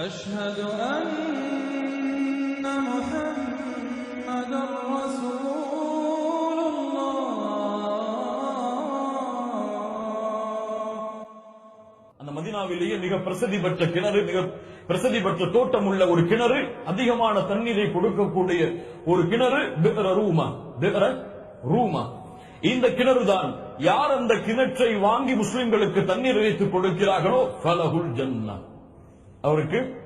أشهد أن محمدا رسول الله அந்த மதினாவிலேயே மிக பிரசித்தி பெற்ற கிணறு மிக பிரசித்தி பெற்ற தோட்டம் உள்ள ஒரு கிணறு அதிகமான தண்ணீரை கொடுக்கக்கூடிய ஒரு கிணறு பிஹ்ர ரூமா பிஹ்ர ரூமா இந்த கிணறு தான் யார் அந்த கிணற்றை வாங்கி முஸ்லிம்களுக்கு தண்ணீர் இறைத்து கொடுக்கிறார்களோ ஃபலஹுல் ஜன்னா அவருக்கு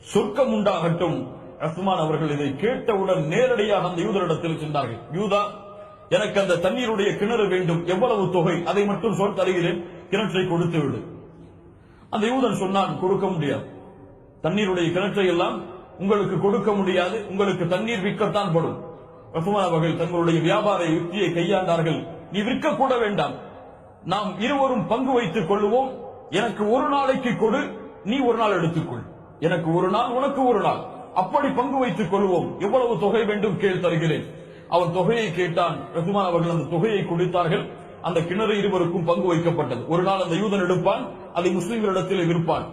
சொர்க்கம் உண்டாகட்டும். ரஹ்மான் அவர்கள் இதை கேட்டவுடன் நேரடியாக அந்த யூதரிடத்தில் சென்றார்கள். யூதா எனக்கு அந்த தண்ணீருடைய கிணறு வேண்டும். எவ்வளவு தொகை? அதை மட்டும் சொல் தருகிறேன். கிணற்றை கொடுத்து விடு. அந்த யூதன் சொன்னான் கொடுக்க முடியாது. தண்ணீருடைய கிணற்றை எல்லாம் உங்களுக்கு கொடுக்க முடியாது. உங்களுக்கு தண்ணீர் விற்கத்தான் படும். ரஹ்மான் அவர்கள் தங்களுடைய வியாபார யுக்தியை கையாண்டார்கள். நீ விற்க கூட வேண்டாம். நாம் இருவரும் பங்கு வைத்துக் கொள்ளுவோம். எனக்கு ஒரு நாளைக்கு கொடு. நீ ஒரு நாள் எடுத்துக்கொள். எனக்கு ஒரு நாள் உனக்கு ஒரு நாள். அப்படி பங்கு வைத்துக் கொள்வோம். எவ்வளவு தொகை வேண்டும் கேள் தருகிறேன். அவன் தொகையை கேட்டான். ரஹ்மான் அவர்கள் அந்த தொகையை கொடுத்தார்கள். அந்த கிணறு இருவருக்கும் பங்கு வைக்கப்பட்டது. ஒரு நாள் அந்த யூதன் எடுப்பான் அதை முஸ்லிம்களிடத்தில் விற்பான்.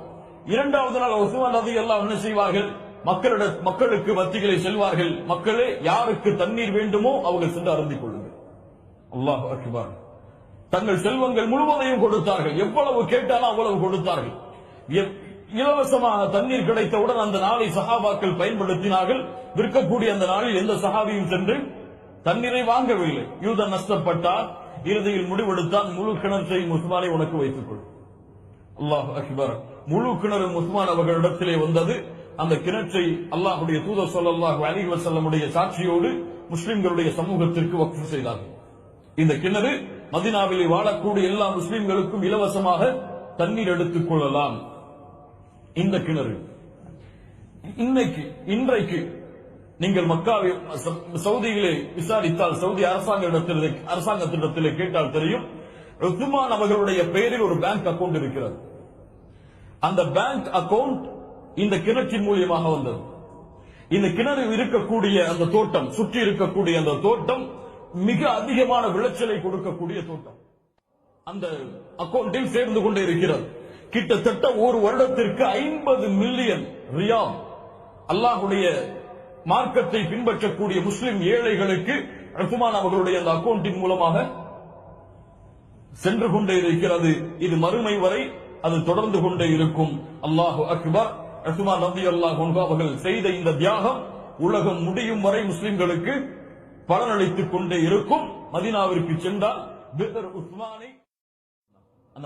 இரண்டாவது நாள் உஸ்மான் ரதி எல்லாம் என்ன செய்வார்கள். மக்களிட மக்களுக்கு மத்திகளை செல்வார்கள். மக்களே யாருக்கு தண்ணீர் வேண்டுமோ அவர்கள் சென்று அருந்திக் கொள்ளுங்கள். அல்லாஹ் தங்கள் செல்வங்கள் முழுவதையும் கொடுத்தார்கள். எவ்வளவு கேட்டாலும் அவ்வளவு கொடுத்தார்கள். இலவசமாக தண்ணீர் கிடைத்தவுடன் அந்த நாளை சகாபாக்கள் பயன்படுத்தினார்கள். விற்கக்கூடிய அந்த நாளில் எந்த சஹாபியும் சென்று தண்ணீரை வாங்கவில்லை. யூதன் நஷ்டப்பட்டார். இறுதியில் முடிவெடுத்தான். முழு கிணற்றையும் உஸ்மானை உனக்கு வைத்துக் கொள். அல்லாஹ் அக்பர். முழு கிணறு உஸ்மான் அவர்களிடத்திலே வந்தது. அந்த கிணற்றை அல்லாஹுடைய தூதர் ஸல்லல்லாஹு அலைஹி வஸல்லமுடைய சாட்சியோடு முஸ்லிம்களுடைய சமூகத்திற்கு வக்ஃபு செய்தார்கள். இந்த கிணறு மதினாவிலே வாழக்கூடிய எல்லா முஸ்லிம்களுக்கும் இலவசமாக தண்ணீர் எடுத்துக் கொள்ளலாம். இந்த கிணறு. இன்னைக்கு இன்றைக்கு நீங்கள் மக்காவில் சவுதியிலே விசாரித்தால் சவுதி அரசாங்கத்திலே அரசாங்கத்திடத்திலே கேட்டால் தெரியும் ருத்துமான் அவர்களுடைய பெயரில் ஒரு பேங்க் அக்கவுண்ட் இருக்கிறது. அந்த பேங்க் அக்கவுண்ட் இந்த கிணற்றின் மூலியமாக வந்தது. இந்த கிணறு இருக்கக்கூடிய அந்த தோட்டம் சுற்றி இருக்கக்கூடிய அந்த தோட்டம் மிக அதிகமான விளைச்சலை கொடுக்கக்கூடிய தோட்டம். அந்த அக்கவுண்டில் சேர்ந்து கொண்டே இருக்கிறது. கிட்டத்தட்ட ஒரு வருடத்திற்கு ஐம்பது மில்லியன் ரியால். அல்லாஹுடைய மார்க்கத்தை பின்பற்றக்கூடிய முஸ்லிம் ஏழைகளுக்கு ரஹ்மான் அவர்களுடைய அந்த அக்கௌண்டின் மூலமாக சென்று கொண்டே இருக்கிறது. இது மறுமை வரை அது தொடர்ந்து கொண்டே இருக்கும். அல்லாஹு அக்பர். ரஹ்மான் நபி அல்லாஹ் அவர்கள் செய்த இந்த தியாகம் உலகம் முடியும் வரை முஸ்லிம்களுக்கு பலனளித்துக் கொண்டே இருக்கும். மதினாவிற்கு சென்றால் உஸ்மானை அந்த